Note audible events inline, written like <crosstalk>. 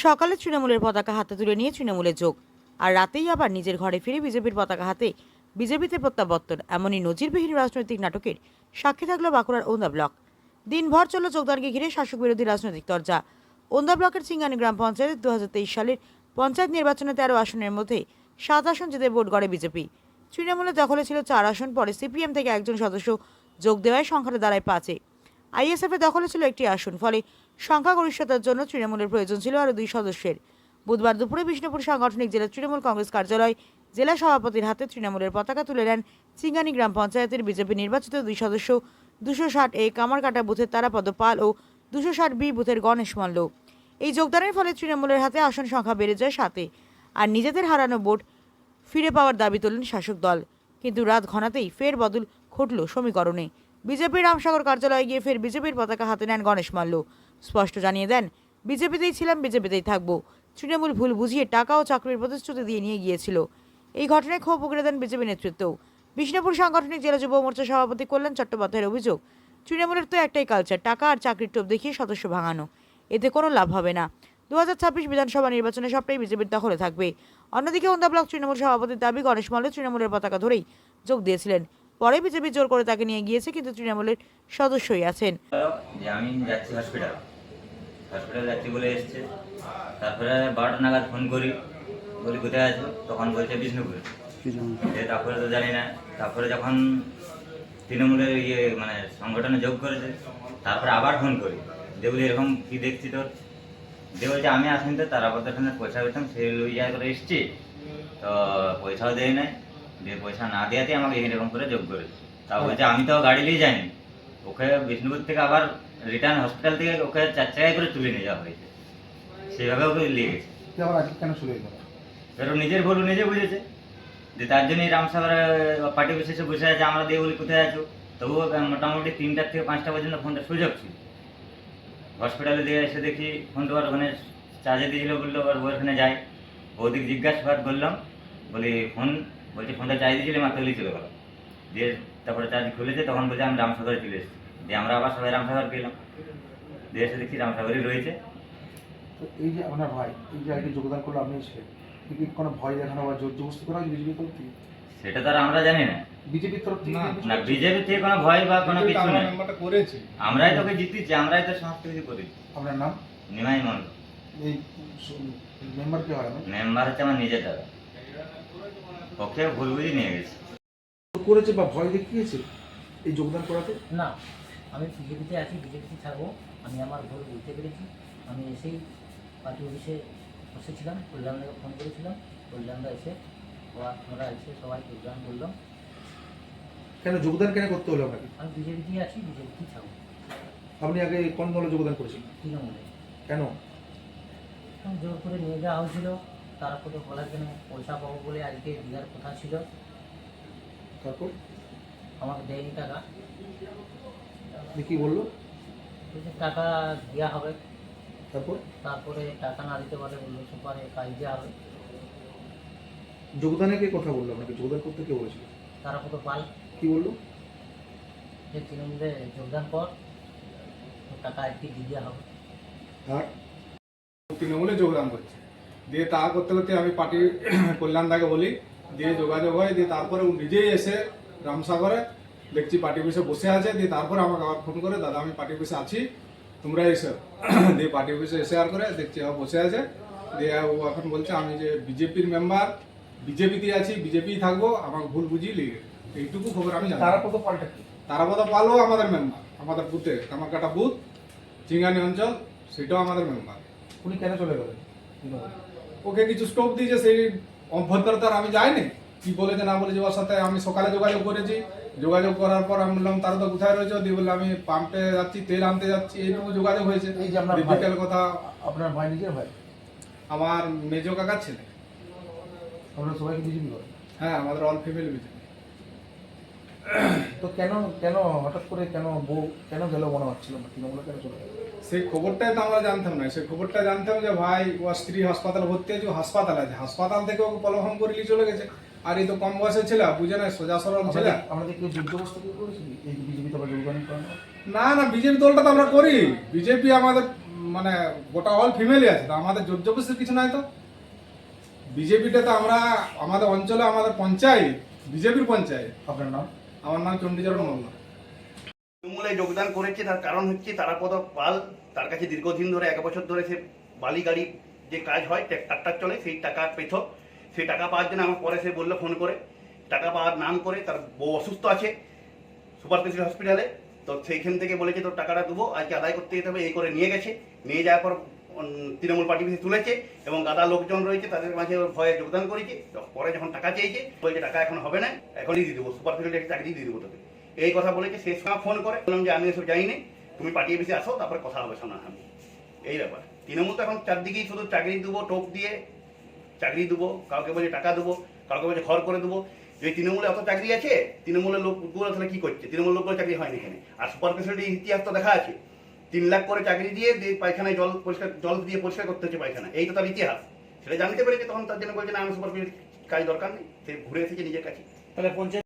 সকালে তৃণমূলের পতাকা হাতে তুলে নিয়ে তৃণমূলে যোগ। আর রাতেই আবার নিজের ঘরে ফিরে বিজেপির পতাকা হাতে বিজেপিতে প্রত্যাবর্তন, এমনই নজিরবিহীন রাজনৈতিক নাটকের সাক্ষী থাকল বাঁকুড়ার ওন্দা ব্লক। দিনভর চলল যোগদানকে ঘিরে শাসক বিরোধী রাজনৈতিক তরজা। ওন্দা ব্লকের সিঙ্গানি গ্রাম পঞ্চায়েত দু হাজার তেইশ সালের পঞ্চায়েত নির্বাচনে তেরো আসনের মধ্যে সাত আসন জিতে ভোট গড়ে বিজেপি। তৃণমূলের দখলে ছিল চার আসন, পরে সিপিএম থেকে একজন সদস্য যোগ দেওয়ায় সংখ্যাটা দাঁড়ায় পাঁচে। আইএসএফের দখলে ছিল একটি আসন, ফলে সংখ্যাগরিষ্ঠতার জন্য তৃণমূলের প্রয়োজন ছিল আরও দুই সদস্যের। বুধবার দুপুরে বিষ্ণুপুর সাংগঠনিক জেলা তৃণমূল কংগ্রেস কার্যালয় জেলা সভাপতির হাতে তৃণমূলের পতাকা তুলে নেন সিঙ্গানি গ্রাম পঞ্চায়েতের বিজেপি নির্বাচিত দুই সদস্য, দুশো ষাট এ কামারকাটা বুথের তারাপদ পাল ও দুশো ষাট বি বুথের গণেশ মল্ল। এই যোগদানের ফলে তৃণমূলের হাতে আসন সংখ্যা বেড়ে যায় সাতে আর নিজেদের হারানো ভোট ফিরে পাওয়ার দাবি তোলেন শাসক দল। কিন্তু রাত ঘনাতেই ফের বদল ঘটল সমীকরণে। বিজেপির রামসাগর কার্যালয়ে গিয়ে ফের বিজেপির পতাকা হাতে নেন গণেশ মাল্য। স্পষ্ট জানিয়ে দেন, বিজেপিতেই ছিলাম, বিজেপিতেই থাকব। তৃণমূল ভুল বুঝিয়ে টাকা ও চাকরির প্রতিশ্রুতি দিয়ে নিয়ে গিয়েছিল। এই ঘটনায় ক্ষোভ উগড়ে দেন বিজেপি নেতৃত্ব বিষ্ণুপুর সাংগঠনিক জেলা যুব মোর্চা সভাপতি কল্যাণ চট্টোপাধ্যায়ের অভিযোগ, তৃণমূলের তো একটাই কালচার টাকা আর চাকরির টোপ দেখিয়ে সদস্য ভাঙানো। এতে কোনো লাভ হবে না। দু হাজার ছাব্বিশ বিধানসভা নির্বাচনে সবটাই বিজেপির দখলে থাকবে। অন্যদিকে ওন্দা ব্লক তৃণমূল সভাপতির দাবি, গণেশ মল্ল তৃণমূলের পতাকা ধরেই যোগ দিয়েছিলেন। পরে বিজেপি জোর করে তাকে নিয়ে গিয়েছে কিন্তু তৃণমূলের সদস্যই আছেন। যে আমি যাচ্ছি হসপিটাল হসপিটাল যাচ্ছি বলে এসছে। তারপরে বারোটা নাগাদ ফোন করি। বলি কোথায় আছো? তখন বলছে বিষ্ণুপুরে। যে তারপরে তো জানি না। তারপরে যখন তৃণমূলের ইয়ে মানে সংগঠনে যোগ করেছে তারপরে আবার ফোন করি। যে বলি এরকম কি দেখছি তোর? যে বলছে আমি আসেন তো। তার আপাতত এখানে পয়সা পেতাম সেই জায়গা করে এসছি। তো পয়সাও দেয় নাই। দিয়ে পয়সা না দেওয়াতে আমাকে এরকম করে যোগ করেছে। তা বলছে আমি তো গাড়ি নিয়ে যাইনি। ওকে বিষ্ণুপুর থেকে আবার রিটার্ন হসপিটাল থেকে ওকে চার চাকায় করে তুলে নিয়ে যাওয়া হয়েছে। সেভাবে ওকে নিয়ে গেছে কেন শুরু হয়ে এবার ও নিজের ভুল নিজে বুঝেছে। যে তার জন্যই রামসাগরে পার্টি বিশেষে বসে আছে আমরা দিয়ে বলি কোথায় আছো? তবুও মোটামুটি তিনটার থেকে পাঁচটা পর্যন্ত ফোনটা সুযোগ ছিল। হসপিটালে দিয়ে এসে দেখি ফোনটা আবার ওখানে চার্জে দিয়েছিল বলল আবার ও ওখানে যাই। ওদিক জিজ্ঞাসাবাদ করলাম। বলি ফোন বলছে ফোনটা চার্জ দিয়েছিলে মাত্র হলেই চলে গেল। দিয়ে তারপরে চার্জ খুলেছে তখন বলছে আমি রামসাগরে চলে এসেছি। দিয়ে আমরা আবার সবাই রামসাগর গেলাম। দিয়ে এসে দেখি রামসাগরই রয়েছে। তো এই যে আপনার ভাই এই যে আগে যোগদান করল আপনি ছিলেন কি কোনো ভয় দেখানো বা জোর জবস্তি করা বিজেপির তরফ থেকে? সেটা তো আর আমরা জানি না। বিজেপির তরফ থেকে না বিজেপি থেকে কোনো ভয় বা কোনো কিছু নেই। করেছে। আমরাই তোকে জিতেছি আমরাই তো সমস্ত কিছু করি আপনার নাম? নিমাই মন্ডল এই মেম্বার কে হয়? মেম্বার হচ্ছে আমার নিজের দাদা। ওকে ভুল বুঝি নিয়ে গেছে। করেছে বা ভয় দেখিয়েছে এই যোগদান করাতে? না আমি বিজেপিতে আছি বিজেপিতে থাকব আমি আমার ভুল বুঝতে পেরেছি। আমি এসেই পার্টি অফিসে বসেছিলাম কল্যাণদাকে ফোন করেছিলাম। কল্যাণদা এসে ওরা- এসে সবাই যোগদান করলাম কেন যোগদান কেন করতে হলো আপনাকে? আমি বিজেপিতেই আছি বিজেপিতেই থাকব আপনি আগে কোন দলে যোগদান করেছেন তৃণমূলে। কেন? জোর করে নিয়ে যাওয়া হয়েছিল। তারপরে বলার জন্য পয়সা পাবো বলে আজকে দেওয়ার কথা ছিল। তারপর? আমাকে দেয়নি টাকা। কি বলল? টাকা দেওয়া হবে। তারপর? তারপরে টাকা না দিতে পারলে বলল সুপারে কাজ দেওয়া হবে। যোগদানে কে কথা বলল আপনাকে? যোগদান করতে কে বলেছিল? তারা কত পাল। কি বলল? যে তৃণমূলে যোগদান কর টাকা একটি দিয়ে দেওয়া হবে। আর? তৃণমূলে যোগদান করছে। দিয়ে তা করতে করতে আমি পার্টি <clears throat> কল্যাণদাকে বলি দিয়ে যোগাযোগ হয় দিয়ে তারপরে ও নিজেই এসে রামসাগরে দেখছি পার্টি অফিসে বসে আছে দিয়ে তারপরে আমাকে আবার ফোন করে দাদা আমি পার্টি অফিসে আছি তোমরা এসে। <clears throat> দিয়ে পার্টি অফিসে এসে আর করে দেখছি বসে আছে। দিয়ে ও এখন বলছে আমি যে বিজেপির মেম্বার বিজেপিতে আছি বিজেপি থাকব আমাকে ভুল বুঝি লিগে এইটুকু খবর আমি জানি। পাল্টা তারাপদ পালও আমাদের মেম্বার আমাদের বুথে কামারকাটা বুথ চিঙ্গানি অঞ্চল সেটাও আমাদের মেম্বার উনি কেন চলে গেলেন? ওকে কিছু স্টোভ দিয়েছে সেই অভ্যন্তরতার আমি যাইনি। কি বলেছে না বলেছে ওর সাথে আমি সকালে যোগাযোগ করেছি। যোগাযোগ করার পর আমি বললাম তারা তো কোথায় রয়েছে? দিয়ে বললাম আমি পাম্পে যাচ্ছি তেল আনতে যাচ্ছি। এইটুকু যোগাযোগ হয়েছে। এই যে আপনার। বিকেল কথা আপনার ভাই নিজের ভাই? আমার মেজ কাকার ছেলে। আমরা সবাইকে বিজেপি হ্যাঁ আমাদের অল ফ্যামিলি বিজেপি তো কেন কেন হঠাৎ করে কেন বউ কেন গেল মনে হচ্ছিল না? তৃণমূলে কেন চলে গেল। সেই খবরটাই তো আমরা জানতাম না। সেই খবরটা জানতাম যে ভাই ও স্ত্রী হাসপাতাল ভর্তি আছে হাসপাতাল আছে। হাসপাতাল থেকে ওকে পলহম করে নিয়ে চলে গেছে। আর এই তো কম বয়সের ছেলে বুঝে না সোজা সরল ছেলে। আমাদের কেউ যুদ্ধবস্থা কেউ করেছিল এই বিজেপি করানো? না না বিজেপি দলটা তো আমরা করি। বিজেপি আমাদের মানে গোটা অল ফিমেলই আছে। তো আমাদের জোর জবরদস্তির কিছু নাই তো। বিজেপিটা তো আমরা আমাদের অঞ্চলে আমাদের পঞ্চায়েত বিজেপির পঞ্চায়েত। আপনার নাম? আমার নাম চণ্ডীচরণ মোল্লা তৃণমূলে যোগদান করেছে, তার কারণ হচ্ছে তারাপদ পাল, তার কাছে দীর্ঘদিন ধরে, এক বছর ধরে সে বালি গাড়ি যে কাজ হয়, ট্রাক্টর চলে, সেই টাকা পেত সেই টাকা পাওয়ার জন্য আমার পরে সে বলল, ফোন করে। টাকা পাওয়ার নাম করে, তার বউ অসুস্থ আছে সুপার স্পেশাল হসপিটালে। তো সেইখান থেকে বলেছে, তোর টাকাটা দেবো, আজকে আদায় করতে যেতে হবে, এই করে নিয়ে গেছে। নিয়ে যাওয়ার পর তৃণমূল পার্টি অফিসে তুলেছে এবং গাদা লোকজন রয়েছে, তাদের মাঝে ভয়ে যোগদান করেছে। পরে যখন টাকা চেয়েছে, বলছে টাকা এখন হবে না, এখনই দিয়ে দেবো, সুপার স্পেশালিটি চাকরি দিয়ে দেবো তোকে। এই কথা বলেছে শেষ সময় ফোন করে, বললাম যে আমি এসব জানি তুমি পার্টি অফিসে আসো, তারপরে কথা হবে শোনা সামনাসামনি। এই ব্যাপার। তৃণমূল তো এখন চারদিকেই শুধু চাকরি দেবো, টোপ দিয়ে চাকরি দেবো, কাউকে বলছে টাকা দেবো, কাউকে বলছে ঘর করে দেবো। যে তৃণমূলে অত চাকরি আছে, তৃণমূলের লোকগুলো তাহলে কি করছে? তৃণমূল লোকগুলো চাকরি হয়নি এখানে। আর সুপার স্পেশালিটি ইতিহাস তো দেখা আছে। তিন লাখ করে চাকরি দিয়ে পায়খানায় জল পরিষ্কার, জল দিয়ে পরিষ্কার করতে হচ্ছে পায়খানা এই তো তার ইতিহাস। সেটা জানতে পেরেছে তখন তার জন্য বলছে, না আমি সুপার কাজ দরকার নেই। সে ঘুরে এসেছে নিজের কাছে। তাহলে পঞ্চায়েত